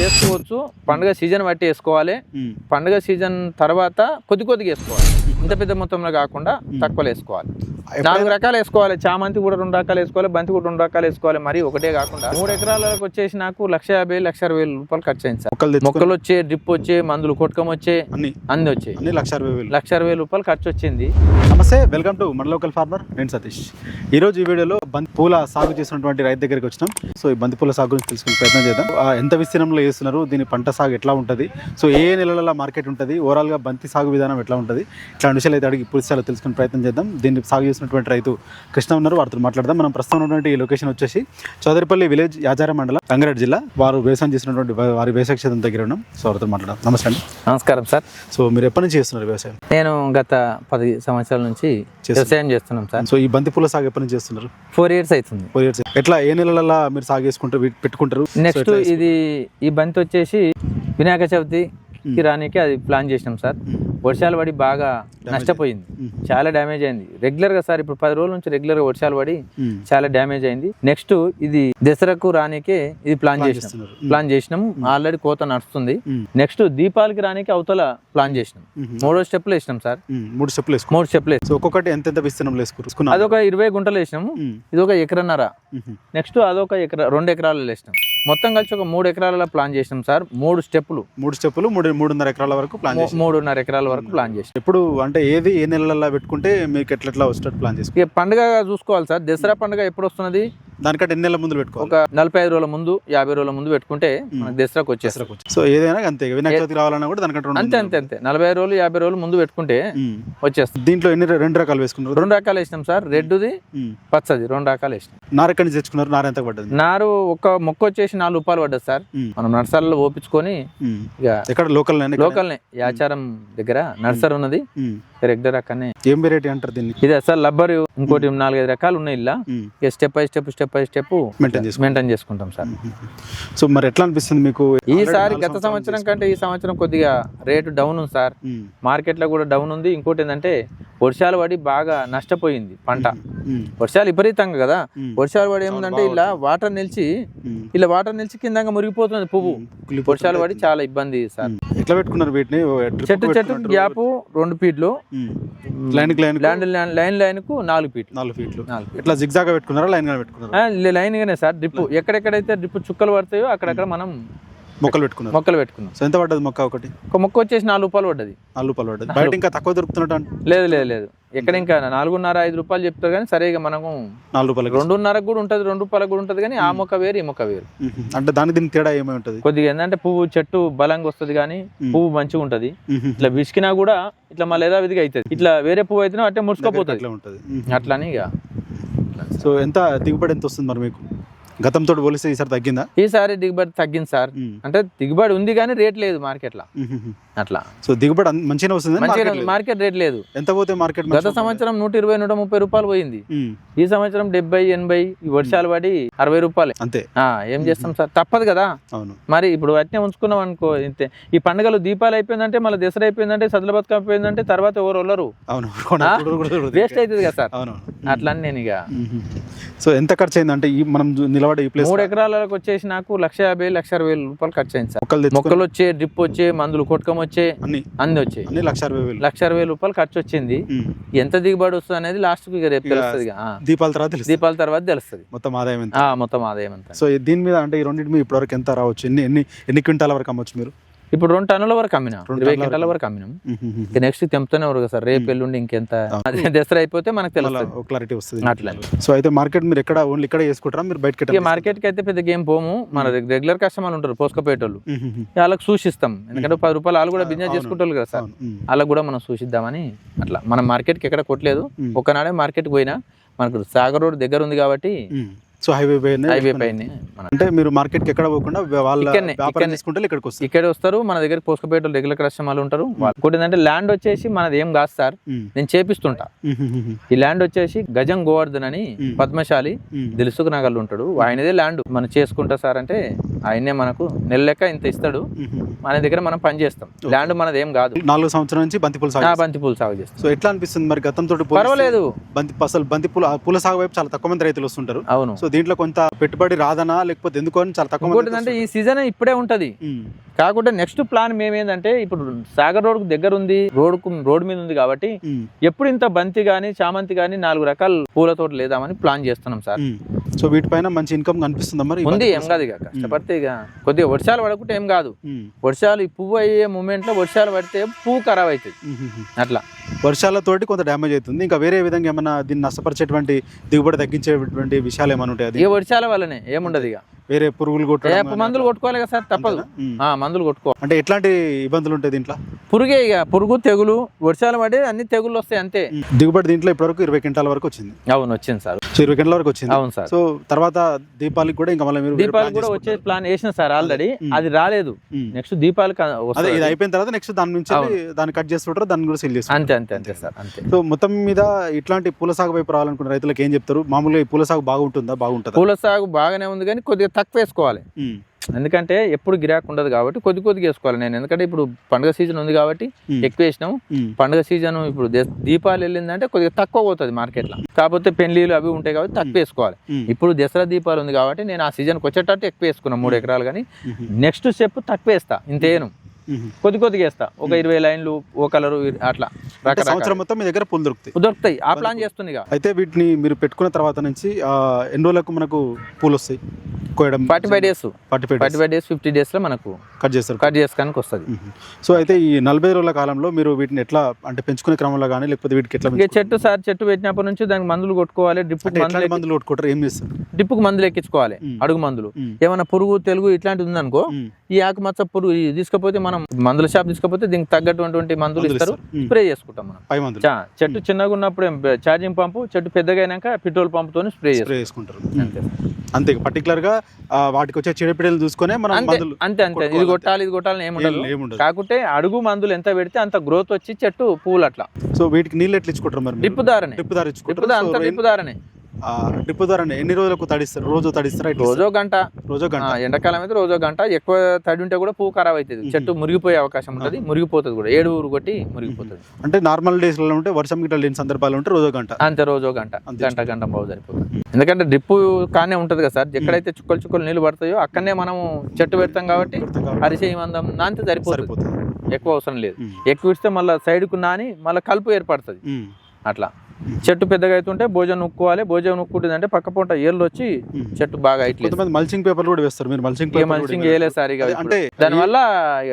చేసుకోవచ్చు. పండుగ సీజన్ బట్టి వేసుకోవాలి. పండుగ సీజన్ తర్వాత కొద్ది కొద్దిగా వేసుకోవాలి. ఇంత పెద్ద మొత్తంలో కాకుండా తక్కువలో వేసుకోవాలి. నాలుగు రకాలు వేసుకోవాలి. చామంతి కూడా రెండు రకాలు వేసుకోవాలి. బంతి కూడా రెండు రకాలు వేసుకోవాలి. మరి ఒకటే కాకుండా మూడు ఎకరాలకు వచ్చేసి నాకు లక్ష యాభై లక్ష అరవై వేల రూపాయలు ఖర్చు అయింది సార్. మొక్కలు వచ్చే డ్రిప్ వచ్చే మందులు కొట్టకం వచ్చే అన్ని. అన్ని వచ్చాయి. లక్ష అరవై వేలు. లక్ష అరవై వేల రూపాయలు ఖర్చు వచ్చింది. నమస్తే వెల్కమ్ టు మన లోకల్ ఫార్మర్ నేను సతీష్. ఈరోజు ఈ వీడియోలో బంతి పూల సాగు చేసినటువంటి రైతు దగ్గరికి వచ్చినాం. సో ఈ బంతి పూల సాగు గురించి తెలుసుకునే ప్రయత్నం చేద్దాం. ఎంత విస్తీర్ణంలో చేస్తున్నారు. దీని పంట సాగు ఎట్లా ఉంటుంది? సో ఏ ఏ నెలల మార్కెట్ ఉంటుంది? ఓవరాల్గా బంతి సాగు విధానం ఎట్లా ఉంటుంది? ఇట్లాంటి విషయాలు అయితే అడిగి పూర్తి స్థాయిలో తెలుసుకునే ప్రయత్నం చేద్దాం. దీన్ని సాగు చేసినటువంటి రైతు కృష్ణ ఉన్నారు. వారితో మాట్లాడదాం. మనం ప్రస్తుతం ఉన్నటువంటి ఈ లొకేషన్ వచ్చేసి చౌదరిపల్లి విలేజ్ యాచార మండలం రంగారెడ్డి జిల్లా. వారు వ్యవసాయం చేసినటువంటి వారి వ్యవసాయ క్షేత్రం దగ్గర ఉన్నాం. సో వారితో మాట్లాడదాం. నమస్తే అండి. నమస్కారం సార్. సో మీరు ఎప్పటి నుంచి చేస్తున్నారు వ్యవసాయం? నేను గత పది సంవత్సరాల నుంచి వ్యవసాయం చేస్తున్నాం సార్. సో ఈ బంతి పూల సాగు ఎప్పటి నుంచి చేస్తున్నారు? ఫోర్ ఇయర్స్ అవుతుంది. Four years. ఎట్లా ఏ నెలలలో మీరు సాగు చేసుకుంటారు పెట్టుకుంటారు? నెక్స్ట్ ఇది ఈ బంతి వచ్చేసి వినాయక చవితి రానికి అది ప్లాన్ చేసినాం సార్. వర్షాలు పడి బాగా నష్టపోయింది. చాలా డ్యామేజ్ అయింది. రెగ్యులర్గా సార్ ఇప్పుడు పది రోజుల నుంచి రెగ్యులర్గా వర్షాలు పడి. చాలా డ్యామేజ్ అయింది. నెక్స్ట్ ఇది దసరాకు రానికే ఇది ప్లాన్ చేసినాం. ప్లాన్ చేసినాం. ఆల్రెడీ కోత నడుస్తుంది. నెక్స్ట్ దీపావళికి రానికి అవతల ప్లాన్ చేసినాం. మూడో స్టెప్లు వేసినాం సార్. మూడు స్టెప్లు మూడు స్టెప్లు ఒక్కొక్కటి ఎంత ఎంత విస్తీర్ణంలో వేసుకున్నారు అదొక ఇరవై గుంటలు వేసినాము. ఇది ఒక ఎకరన్నర. నెక్స్ట్ అదొక ఎకరా రెండు ఎకరాలు వేసినాం. మొత్తం కలిసి ఒక మూడు ఎకరాల ప్లాన్ చేసినాం సార్. మూడు స్టెప్పులు. మూడు స్టెప్పులు మూడు మూడున్నర ఎకరాల వరకు ప్లాన్ చేసి మూడున్నర ఎకరాల వరకు ప్లాన్ చేసినాం ఎప్పుడు అంటే ఏది ఏ నెలలలో పెట్టుకుంటే మీకు ఎట్లా ఎట్లా వచ్చేటట్టు ప్లాన్ ఇక పండుగ చూసుకోవాలి సార్. దసరా పండుగ ఎప్పుడు వస్తున్నది? దానికంటే ఎన్ని నెలల ముందు పెట్టుకోవాలి? ఒక నలభై ఐదు రోజుల ముందు యాభై రోజుల ముందు పెట్టుకుంటే మనకు దసరాకు వచ్చేస్తారు దసరాకు వచ్చి. సో ఏదైనా అంతే వినాయక చవితి రావాలన్నా కూడా దానికంటే అంతే అంతే అంతే. నలభై రోజులు యాభై రోజులు ముందు పెట్టుకుంటే మ్మ్. వచ్చేస్తుంది. దీంట్లో ఎన్ని రెండు రకాలు వేసుకున్నారు? రెండు రకాలు వేసినాం సార్. రెడ్ది మ్మ్. పచ్చది రెండు రకాలు వేసినాం. నార ఎక్కడి నుంచి తెచ్చుకున్నారు? నార ఎంత పడ్డది? నారు ఒక మొక్క వచ్చేసి నాలుగు రూపాయలు పడ్డది సార్. మనం నర్సరీలో ఓపించుకొని. ఇక ఎక్కడ? లోకల్ లోకల్నే యాచారం దగ్గర నర్సరీ ఉన్నది. రెగ్యులర్ అక్కడనే. ఏం వెరైటీ అంటారు దీన్ని? ఇది సార్ లబ్బర్ ఇంకోటి నాలుగైదు రకాలు ఉన్నాయి ఇలా. ఇక step by step step by step maintain చేసుకో మెయింటైన్ చేసుకుంటాం సార్. సో మరి ఎట్లా అనిపిస్తుంది మీకు? ఈసారి గత సంవత్సరం కంటే ఈ సంవత్సరం కొద్దిగా రేటు డౌన్ ఉంది సార్. మ్మ్. మార్కెట్లో కూడా డౌన్ ఉంది. ఇంకోటి ఏంటంటే వర్షాలు పడి బాగా నష్టపోయింది పంట. వర్షాలు విపరీతంగా కదా. వర్షాలు పడి ఏముందంటే ఇలా వాటర్ నిలిచి. ఇలా వాటర్ నిలిచి కింద మురిగిపోతుంది పువ్వు. వర్షాలు పడి చాలా ఇబ్బంది సార్. ఎట్లా పెట్టుకున్నారు వీటిని? చెట్టు చెట్టు? గ్యాప్ రెండు ఫీట్లు. లైన్ లైన్ ల్యాండ్ లైన్ లైన్కు? నాలుగు ఫీట్లు నాలుగు ఫీట్లు నాలుగు ఎట్లా జిగ్జాగా పెట్టుకున్నారా లైన్గా పెట్టుకున్నారా? ఆ, లైన్ గానే సార్ డ్రిప్ ఎక్కడెక్కడైతే డ్రిప్ చుక్కలు పడతాయో అక్కడక్కడ మనం మొక్కలు పెట్టుకున్నారు. మొక్కలు పెట్టుకున్నాం. సో ఎంత పడ్డది మొక్క ఒకటి? ఒక మొక్క వచ్చేసి నాలుగు రూపాయలు పడ్డది. నాలుగు రూపాయలు పడ్డది. బయట ఇంకా తక్కువ దొరుకుతున్నట్టు అంటే. లేదు లేదు లేదు. ఎక్కడ ఇంకా నాలుగున్నర ఐదు రూపాయలు చెప్తారు కానీ సరే ఇక మనము నాలుగు రూపాయలకి రెండున్నరకు కూడా ఉంటుంది రెండు రూపాయలకు కూడా ఉంటుంది కానీ ఆ మొక్క వేరు ఈ మొక్క వేరు. అంటే దానికి దీనికి తేడా ఏమై ఉంటుంది? కొద్దిగా ఏంటంటే పువ్వు చెట్టు బలంగా వస్తుంది కానీ పువ్వు మంచిగా ఉంటుంది. ఇట్లా విసికినా కూడా ఇట్లా మళ్ళీ ఏదో విధిగా అవుతుంది ఇట్లా వేరే పువ్వు అయితే అట్టే ముడుచుకోపోతుంది. అట్లని ఇక. సో ఎంత దిగుబడి ఎంత వస్తుంది మరి మీకు? గతంతో పోలిస్తే ఈసారి తగ్గిందా? ఈసారి దిగుబడి తగ్గింది సార్. అంటే దిగుబడి ఉంది కానీ రేట్ లేదు మార్కెట్లో. మ్మ్. అట్లా. సో దిగుబడి మంచిగానే వస్తుంది మంచిగా మార్కెట్ రేట్ లేదు. ఎంత పోతే మార్కెట్ గత సంవత్సరం నూట ఇరవై నూట ముప్పై రూపాయలు పోయింది. ఈ సంవత్సరం డెబ్బై ఎనభై ఈ వర్షాలు పడి అరవై రూపాయలే. అంతే. ఆ, ఏం చేస్తాం సార్? తప్పదు కదా. అవును. మరి ఇప్పుడు అట్నే ఉంచుకున్నాం అనుకో ఇంతే. ఈ పండుగలు దీపాలు అయిపోయిందంటే మళ్ళీ దసరా అయిపోయిందంటే సదుల బతుక అయిపోయిందంటే తర్వాత ఎవరు వెళ్ళరు అవును. వేస్ట్ అవుతుంది కదా సార్. అవును. అట్లా నేను ఇక. సో ఎంత ఖర్చు అయింది అంటే ఈ మనం జు- ఈ ప్లేస్ మూడు ఎకరాలకు వచ్చేసి నాకు లక్ష యాభై లక్ష అరవై వేల రూపాయలు ఖర్చు అయింది సార్. మొక్కలు వచ్చే డ్రిప్ వచ్చే మందులు కొట్టకం వచ్చే అన్ని. అన్ని వచ్చాయి. లక్ష అరవై వేలు. లక్ష అరవై వేల రూపాయలు ఖర్చు వచ్చింది. ఎంత దిగుబడి వస్తుంది అనేది లాస్ట్ ఇక రేపు తెలుస్తుంది. దీపాల తర్వాత దీపాల తర్వాత తెలుస్తుంది. మొత్తం ఆదాయం ఎంత? ఆ, మొత్తం ఆదాయం ఎంత? సో దీని మీద అంటే ఈ రెండింటి మీద ఇప్పటివరకు ఎంత రావచ్చు? ఎన్ని ఎన్ని ఎన్ని క్వింటాల వరకు అమ్మొచ్చు మీరు? ఇప్పుడు రెండు టన్నుల వరకు అమ్మినాం. రెండు ఇరవై క్వింటాల వరకు. అమ్మినాం. నెక్స్ట్ తెంపుతూనే ఉన్నారు కదా సార్ రేపు ఎల్లుండి ఇంకెంత? దసరా అయిపోతే మనకు తెలుస్తుంది. క్లారిటీ వస్తుంది. అట్లా సో అయితే మార్కెట్ మీరు ఎక్కడ ఓన్లీ ఇక్కడ చేసుకుంటారా? మీరు బయటకి మార్కెట్కి అయితే పెద్ద గేమ్ పోము. మన రెగ్యులర్ కస్టమర్లు ఉంటారు పోసుకపోయేటోళ్ళు. వాళ్ళకి సూచిస్తాం. ఎందుకంటే పది రూపాయలు వాళ్ళు కూడా బిజినెస్ చేసుకుంటారు కదా సార్. వాళ్ళకి కూడా మనం సూచిద్దామని అట్లా. మనం మార్కెట్కి ఎక్కడ కొట్టలేదు. ఒకనాడే మార్కెట్కి పోయినా మనకు సాగర్ రోడ్ దగ్గర ఉంది కాబట్టి సో హైవే పైన హైవే పైన అంటే మీరు మార్కెట్కి ఎక్కడ పోకుండా వాళ్ళ వ్యాపారం. చేసుకుంటే ఇక్కడికి వస్తారు. ఇక్కడే వస్తారు మన దగ్గర పోసుకపోయేటోళ్ళు రెగ్యులర్ కస్టమర్లు ఉంటారు. వాళ్ళు ఇంకోటి ఏంటంటే ల్యాండ్ వచ్చేసి మనది ఏం కాదు సార్. మ్మ్. నేను చేపిస్తుంటా. మ్మ్. ఈ ల్యాండ్ వచ్చేసి గజం గోవర్ధన్ అని. పద్మశాలి. దిలుసుకు నగర్లు ఉంటాడు. ఆయనదే ల్యాండ్ మనం చేసుకుంటా సార్ అంటే ఆయనే మనకు నెల లెక్క ఇంత ఇస్తాడు. మన దగ్గర మనం పని చేస్తాం. ల్యాండ్ మనది ఏం కాదు. నాలుగు సంవత్సరాల నుంచి బంతిపూల సాగు బంతి పూలు సాగు చేస్తాం. సో ఎట్లా అనిపిస్తుంది మరి గతంతో పర్వాలేదు. బంతి అసలు బంతి పూల పూల సాగు వైపు చాలా తక్కువ మంది రైతులు వస్తుంటారు. అవును. సో దీంట్లో కొంత పెట్టుబడి రాదనా లేకపోతే ఎందుకు చాలా తక్కువ అంటే ఈ సీజన్ ఇప్పుడే ఉంటది. కాకుంటే నెక్స్ట్ ప్లాన్ మేమేందంటే ఇప్పుడు సాగర్ రోడ్ దగ్గర ఉంది రోడ్ రోడ్ మీద ఉంది కాబట్టి ఎప్పుడు ఇంత బంతి గానీ చామంతి గానీ నాలుగు రకాల పూల తోట లేదామని ప్లాన్ చేస్తున్నాం సార్. సో వీటిపైన మంచి ఇన్కమ్ కనిపిస్తుందా మరి? ఈ ఉంది ఏం కాదు ఇక కష్టపడితే ఇక. కొద్దిగా వర్షాలు పడకుంటే ఏం కాదు. వర్షాలు ఈ పువ్వు అయ్యే మూమెంట్లో వర్షాలు పడితే పువ్వు ఖరాబ్ అవుతుంది. అట్లా. వర్షాలతోటి కొంత డ్యామేజ్ అవుతుంది. ఇంకా వేరే విధంగా ఏమైనా దీన్ని నష్టపరిచేటువంటి దిగుబడి తగ్గించేటువంటి విషయాలు ఏమైనా ఉంటాయి ఏ వర్షాల వల్లనే? ఏముండదు ఇక. వేరే పురుగులు ఏ కొట్టడం మందులు కొట్టుకోవాలి కదా సార్? తప్పదు. మందులు కొట్టుకో అంటే ఎట్లాంటి ఇబ్బందులు ఉంటాయి దీంట్లో? పురుగే ఇక. పురుగు తెగులు వర్షాలు పడి అన్ని తెగులు వస్తాయి అంతే. దిగుబడి దీంట్లో ఇప్పటివరకు ఇరవై క్వింటాల వరకు వచ్చింది. అవును వచ్చింది సార్. ఇరవై క్వింటాల వరకు వచ్చింది. అవును సార్. సో తర్వాత దీపావళికి కూడా ఇంకా మళ్ళీ మీరు కూడా వచ్చే చేసుకుంటారు. ప్లాన్ వేసిన సార్ ఆల్రెడీ. అది రాలేదు. నెక్స్ట్ దీపాలకు అదే ఇది అయిపోయిన తర్వాత నెక్స్ట్ దాని నుంచి దాన్ని కట్ చేస్తుంటారు దాన్ని కూడా సెల్ చేస్తారు అంతే అంతే అంతే సార్ అంతే. సో మొత్తం మీద ఇట్లాంటి పూల సాగు వైపు రావాలనుకున్న రైతులకు ఏం చెప్తారు? మామూలుగా ఈ పూల సాగు బాగుంటుందా? బాగుంటుందా? పూల సాగు బాగానే ఉంది కానీ కొద్దిగా తక్కువ వేసుకోవాలి. ఎందుకంటే ఎప్పుడు గిరాక్ ఉండదు కాబట్టి కొద్ది కొద్దిగా వేసుకోవాలి నేను. ఎందుకంటే ఇప్పుడు పండుగ సీజన్ ఉంది కాబట్టి ఎక్కువ వేసినాం పండుగ సీజన్ ఇప్పుడు దీపాలు వెళ్ళిందంటే కొద్దిగా తక్కువ పోతుంది మార్కెట్లో. కాకపోతే పెళ్ళిలు అవి ఉంటాయి కాబట్టి తక్కువ వేసుకోవాలి. ఇప్పుడు దసరా దీపాలు ఉంది కాబట్టి నేను ఆ సీజన్కి వచ్చేటట్టు ఎక్కువ వేసుకున్నాను మూడు ఎకరాలు కానీ నెక్స్ట్ స్టెప్ తక్కువ వేస్తా. ఇంతేను. కొద్ది కొద్దిగా వేస్తా. ఒక ఇరవై లైన్లు ఓ కలరు అట్లా సంవత్సరం మొత్తం మీ దగ్గర పూలు దొరుకుతాయి. దొరుకుతాయి. ఆ ప్లాన్ చేస్తుంది అయితే వీటిని మీరు పెట్టుకున్న తర్వాత నుంచి ఆ, ఎన్ని రోజులకు మనకు పూలు వస్తాయి? కోయడం forty five days. Forty five forty five days. Fifty డేస్లో మనకు కట్ చేస్తారు. కట్ చేసుకోడానికి వస్తుంది. సో అయితే ఈ నలభై రోజుల కాలంలో మీరు వీటిని ఎట్లా అంటే పెంచుకునే క్రమంలో కానీ లేకపోతే వీటికి ఎట్లా? చెట్టు సార్ చెట్టు పెట్టినప్పటి నుంచి దానికి మందులు కొట్టుకోవాలి డ్రిప్ అంటే మందులు కొట్టుకుంటారు? ఏం చేస్తారు? డ్రిప్కు మందులు ఎక్కించుకోవాలి. అడుగు మందులు. ఏమైనా పురుగు తెలుగు ఇట్లాంటిది ఉందనుకో. ఈ ఆకుమచ్చ పురుగు తీసుకపోతే మనం మందుల షాప్ తీసుకపోతే దీనికి తగ్గటువంటి మందులు ఇస్తారు. స్ప్రే చేసుకుంటాం మనం. చెట్టు చిన్నగా ఉన్నప్పుడు ఛార్జింగ్ పంపు చెట్టు పెద్దగా అయినాక పెట్రోల్ పంపుతో స్ప్రే చేసుకుంటారు. అంతే. పర్టికులర్గా వాటికి వచ్చే చీడపీడలు చూసుకునే మనం అంతే అంతే ఇది కొట్టాలి ఇది కొట్టాలి ఏముండదు కాకుంటే అడుగు మందులు ఎంత పెడితే అంత గ్రోత్ వచ్చి చెట్టు పూలు అట్లా. సో వీటికి నీళ్ళు ఎట్లా ఇచ్చుకుంటారు మరి డ్రిప్ దారనే డ్రిప్ దారి డ్రిప్ దా- అంత ఇచ్చుకుంటారు డ్రిప్ దారనే డ్రిప్ ద్వారా ఎన్ని రోజులకు తడిస్తారు? రోజు తడిస్తారా? రోజో గంట. రోజు గంట. ఎండాకాలం అయితే రోజో గంట. ఎక్కువ తడి ఉంటే కూడా పువ్వు ఖరాబ్ అవుతుంది. చెట్టు మురిగిపోయే అవకాశం ఉంటుంది మురిగిపోతుంది కూడా. ఏడు ఊరు కొట్టి మురిగిపోతుంది. అంటే నార్మల్ డేస్లో ఉంటే వర్షం గిట్ల లేని సందర్భాలు ఉంటే రోజు గంట. అంతే రోజో గంట. గంట గంట బాగు సరిపోతుంది. ఎందుకంటే డ్రిప్ కానే ఉంటది కదా సార్. ఎక్కడైతే చుక్కలు చుక్కలు నీళ్ళు పడతాయో అక్కడనే మనం చెట్టు పెడతాం కాబట్టి అరిసే మందం నాంతే సరిపోతుంది. ఎక్కువ అవసరం లేదు. ఎక్కువ ఇస్తే మళ్ళీ సైడ్కు నాని మళ్ళీ కలుపు ఏర్పడుతుంది. అట్లా. చెట్టు పెద్దగా అవుతుంటే భోజనం నొక్కోవాలి భోజనం నొక్కుంటుంది అంటే పక్క పొంట ఏళ్ళు వచ్చి. చెట్టు బాగా కొంతమంది మల్చింగ్ పేపర్ కూడా వేస్తారు. మీరు మల్చింగ్ పేపర్ మనిషికి వేయలేదు సార్ ఇక. అంటే దానివల్ల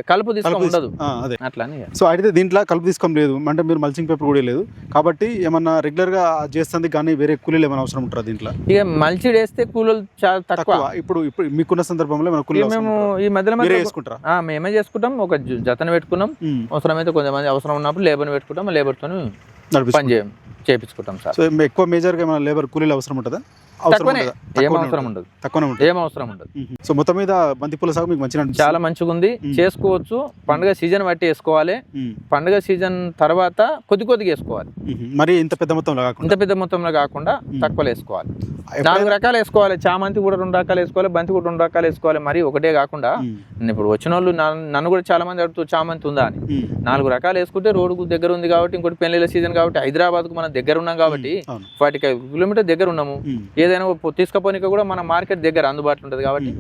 కలుపు తీసుకొని ఉండదు. అదే. అట్లా. సో అయితే దీంట్లో కలుపు తీసుకోం లేదు. అంటే మీరు మల్చింగ్ పేపర్ కూడా లేదు కాబట్టి ఏమన్నా రెగ్యులర్గా చేస్తుంది కానీ వేరే కూలీలు ఏమైనా అవసరం ఉంటారా దీంట్లో? ఇక మల్చి వేస్తే కూలీలు చాలా తక్కువ. ఇప్పుడు ఇప్పుడు మీకున్న సందర్భంలో మేము? ఈ మధ్యలో ఆ, మేమే చేసుకుంటాం. ఒక జతను పెట్టుకున్నాం. అవసరమైతే కొంతమంది అవసరం ఉన్నప్పుడు లేబర్ని పెట్టుకుంటాం. లేబర్తో. పని చేయం. చేపించుకుంటాం సార్ సో ఎక్కువ మేజర్గా ఏమైనా లేబర్ కూలీలు అవసరం ఉంటుందా తక్కువనే? ఏం అవసరం. ఉండదు తక్కువనే ఉంటుంది ఏం అవసరం ఉండదు. సో మొత్తం మీద బంతిపూల సాగు మీకు మంచిగా అనిపిస్తుంది? చాలా మంచిగా ఉంది. చేసుకోవచ్చు పండుగ సీజన్ బట్టి వేసుకోవాలి. పండుగ సీజన్ తర్వాత కొద్ది కొద్దిగా వేసుకోవాలి. మరి ఇంత పెద్ద మొత్తంలో కాకుండా ఇంత పెద్ద మొత్తంలో కాకుండా మ్మ్. తక్కువ వేసుకోవాలి నాలుగు రకాలు వేసుకోవాలి చామంతి కూడా రెండు రకాలు వేసుకోవాలి బంతి కూడా రెండు రకాలు వేసుకోవాలి మరి ఒకటే కాకుండా ఇప్పుడు వచ్చిన వాళ్ళు నన్ను కూడా చాలా మంది అడుగుతూ చామంతి ఉందా అని. నాలుగు రకాలు వేసుకుంటే రోడ్డుకు దగ్గర ఉంది కాబట్టి ఇంకోటి పెళ్ళిళ్ళ సీజన్ కాబట్టి హైదరాబాద్కు మనం దగ్గర ఉన్నాం కాబట్టి ఫార్టీ ఫైవ్ కిలోమీటర్ దగ్గర ఉన్నాము. ఏదైనా తీసుకుపోనీకి కూడా మన మార్కెట్ దగ్గర అందుబాటులో ఉంటుంది కాబట్టి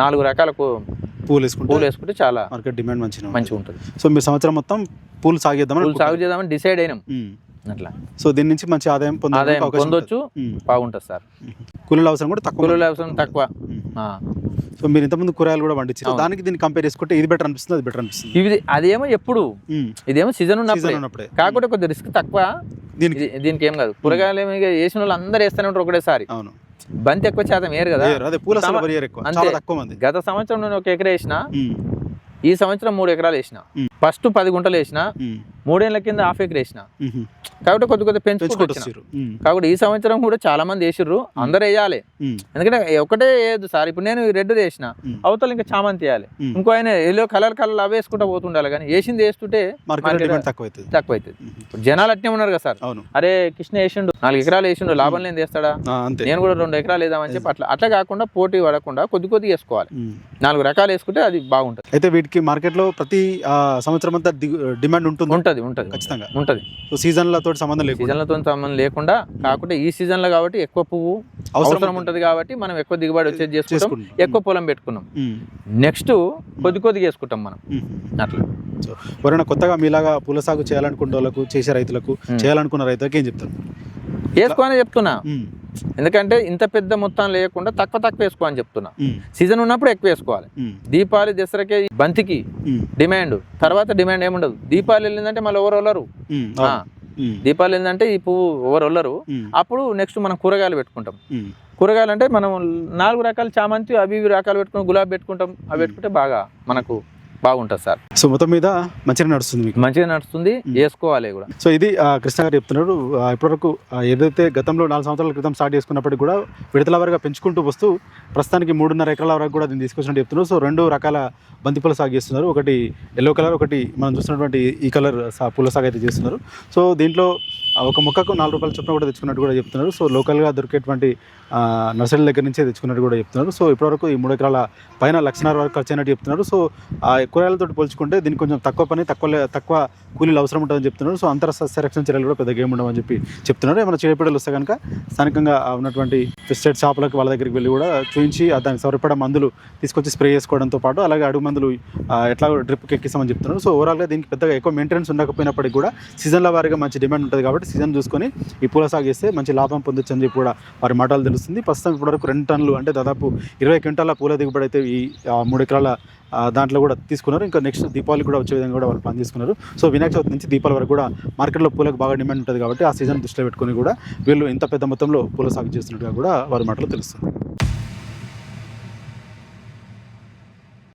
నాలుగు రకాల పూలు వేసుకుంటే పూలు వేసుకుంటే చాలా మార్కెట్ డిమాండ్ మంచిగా మంచిగా ఉంటుంది. సో మీరు సంవత్సరం మొత్తం పూలు సాగేద్దామని పూలు సాగు చేద్దామని డిసైడ్ అయినాం. అట్లా సో దీని నుంచి మంచి ఆదాయం ఆదాయం పొందొచ్చు. బాగుంటుంది సార్. కూలీల అవసరం కూడా తక్కువ కూలీల అవసరం తక్కువ. సో మీరు ఇంతకుముందు కూరగాయలు కూడా పండించారు. దానికి దీన్ని కంపేర్ చేసుకుంటే ఇది బెటర్ అనిపిస్తుంది అది బెటర్ అనిపిస్తుంది ఇవి అదేమో ఎప్పుడు. ఇదేమో సీజన్ ఉన్నప్పుడు కాకపోతే కొద్దిగా రిస్క్ తక్కువ దీనికి ఇది- దీనికి ఏం కాదు కూరగాయలు వేసిన వాళ్ళు అందరూ వేస్తూనే ఉంటారు ఒకటేసారి అవును బంతి ఎక్కువ శాతం వేరు కదా. అదే పూల అంతే. తక్కువ మంది గత సంవత్సరం నేను ఒక ఎకరా వేసిన. ఈ సంవత్సరం మూడు ఎకరాలు వేసిన. ఫస్ట్ పది గుంటలు వేసిన. మూడేళ్ళ కింద హాఫ్ ఎకర్ వేసిన. కాబట్టి కొద్ది కొద్ది పెంచుకుంటూ పెంచుకుంటూ వచ్చిన. వచ్చారు ఉమ్. కాబట్టి ఈ సంవత్సరం కూడా చాలా మంది వేసిర్రు. అందరు వేయాలి. ఎందుకంటే ఒకటే వేయద్దు సార్. ఇప్పుడు నేను రెడ్ వేసిన. అవతల ఇంకా చామంతి వేయాలి. ఇంకో ఆయన ఎల్లో కలర్ కలర్ అవి వేసుకుంటూ పోతుండాలి కానీ వేసింది వేస్తుంటే తక్కువ అవుతుంది ఇప్పుడు జనాలు అట్నే ఉన్నారు కదా సార్. అరే కృష్ణ వేసిండు నాలుగు ఎకరాలు వేసిండు లాభం లేని వేస్తాడా నేను కూడా రెండు ఎకరాలు వేద్దామని చెప్పి అట్లా అట్లా కాకుండా పోటీ పడకుండా కొద్ది కొద్దిగా వేసుకోవాలి. నాలుగు రకాలు వేసుకుంటే అది బాగుంటుంది. అయితే వీటికి మార్కెట్లో ప్రతి సంవత్సరం అంతా డిమాండ్ ఉంటుంది. ఉంటది. ఉంటది ఉంటది ఖచ్చితంగా. ఉంటది. సో సీజన్లతో సంబంధం లేకుండా. సీజన్లతో సంబంధం లేకుండా కాకుంటే ఈ సీజన్లో కాబట్టి ఎక్కువ పువ్వు అవసరం ఉంటది. కాబట్టి మనం ఎక్కువ దిగుబడి వచ్చేది చేసుకుంటాం. ఎక్కువ పొలం పెట్టుకున్నాం. నెక్స్ట్ కొద్ది కొద్దిగా వేసుకుంటాం మనం. అట్లా. ఎవరైనా కొత్తగా మీలాగా పూల సాగు చేయాలనుకునే వాళ్ళకు చేసే రైతులకు. చేయాలనుకున్న రైతులకు ఏం చెప్తారు? వేసుకోని చెప్తున్నా. ఎందుకంటే ఇంత పెద్ద మొత్తం లేకుండా తక్కువ తక్కువ వేసుకో అని చెప్తున్నా. సీజన్ ఉన్నప్పుడు ఎక్కువ వేసుకోవాలి. దీపావళి దసరాకే బంతికి డిమాండ్. తర్వాత డిమాండ్ ఏముండదు. దీపావళి వెళ్ళిందంటే మళ్ళీ ఎవరు. ఉమ్, దీపావళి ఏంటంటే ఈ పువ్వు ఎవరు వల్లరు ఉమ్, అప్పుడు నెక్స్ట్ మనం కూరగాయలు పెట్టుకుంటాం. కూరగాయలు అంటే మనం నాలుగు రకాల చామంతి అవి ఇవి రకాలు పెట్టుకుని గులాబీ పెట్టుకుంటాం. అవి పెట్టుకుంటే బాగా మనకు బాగుంటుంది సార్. సో మొత్తం మీద మంచిగా నడుస్తుంది మీకు? మంచిగా నడుస్తుంది వేసుకోవాలి కూడా. సో ఇది కృష్ణ గారు చెప్తున్నారు ఇప్పటివరకు ఏదైతే గతంలో నాలుగు సంవత్సరాల క్రితం స్టార్ట్ చేసుకున్నప్పటికీ కూడా విడతల వారిగా పెంచుకుంటూ వస్తూ ప్రస్తుతానికి మూడున్నర ఎకరాల వరకు కూడా దీన్ని తీసుకొచ్చినట్టు చెప్తున్నారు. సో రెండు రకాల బంతిపూల సాగు చేస్తున్నారు. ఒకటి ఎల్లో కలర్ ఒకటి మనం చూస్తున్నటువంటి ఈ కలర్ సా పూల సాగు అయితే చేస్తున్నారు. సో దీంట్లో ఒక మొక్కకు నాలుగు రూపాయల చొప్పున కూడా తెచ్చుకున్నట్టు కూడా చెప్తున్నారు. సో లోకల్గా దొరికేటువంటి నర్సరీల దగ్గర నుంచే తెచ్చుకున్నట్టు కూడా చెప్తున్నారు. సో ఇప్పటివరకు ఈ మూడు ఎకరాల పైన లక్షన్నర వరకు ఖర్చు అయినట్టు చెప్తున్నారు. సో ఆ కూరగాయలతో పోల్చుకుంటే దీనికి కొంచెం తక్కువ పని తక్కువ తక్కువ కూలీలు అవసరం ఉంటుందని చెప్తున్నారు. సో అంతర సస్యరక్షణ చర్యలు కూడా పెద్దగా ఏమి ఉండవని చెప్పి చెప్తున్నారు. ఏమైనా చీడపీడలు వస్తే కనుక స్థానికంగా ఉన్నటువంటి పెస్టిసైడ్ షాపులకు వాళ్ళ దగ్గరికి వెళ్ళి కూడా చూపించి దానికి సరిపడా మందులు తీసుకొచ్చి స్ప్రే చేసుకోవడంతో పాటు అలాగే అడుగు మందులు ఎట్లా డ్రిప్కి ఎక్కిస్తామని చెప్తున్నారు. సో ఓవరాల్గా దీనికి పెద్దగా ఎక్కువ మెయింటెనెన్స్ ఉండకపోయినప్పటికీ కూడా సీజన్ల వారీగా మంచి డిమాండ్ ఉంటుంది కాబట్టి సీజన్ చూసుకొని ఈ పూల సాగు చేస్తే మంచి లాభం పొందొచ్చు అని చెప్పి కూడా వారి మాటలు తెలుస్తుంది. ప్రస్తుతం ఇప్పటివరకు రెండు టన్నులు అంటే దాదాపు ఇరవై క్వింటాల పూల దిగుబడి అయితే ఈ మూడు ఎకరాల దాంట్లో కూడా తీసుకున్నారు. ఇంకా నెక్స్ట్ దీపావళి కూడా వచ్చే విధంగా కూడా వాళ్ళు పని తీసుకున్నారు సో వినాయక చవితి నుంచి దీపావళి వరకు కూడా మార్కెట్లో పూలకు బాగా డిమాండ్ ఉంటుంది కాబట్టి ఆ సీజన్ దృష్టిలో పెట్టుకొని కూడా వీళ్ళు ఇంత పెద్ద మొత్తంలో పూల సాగు చేస్తున్నట్టుగా కూడా వారి మాటలు తెలుస్తుంది.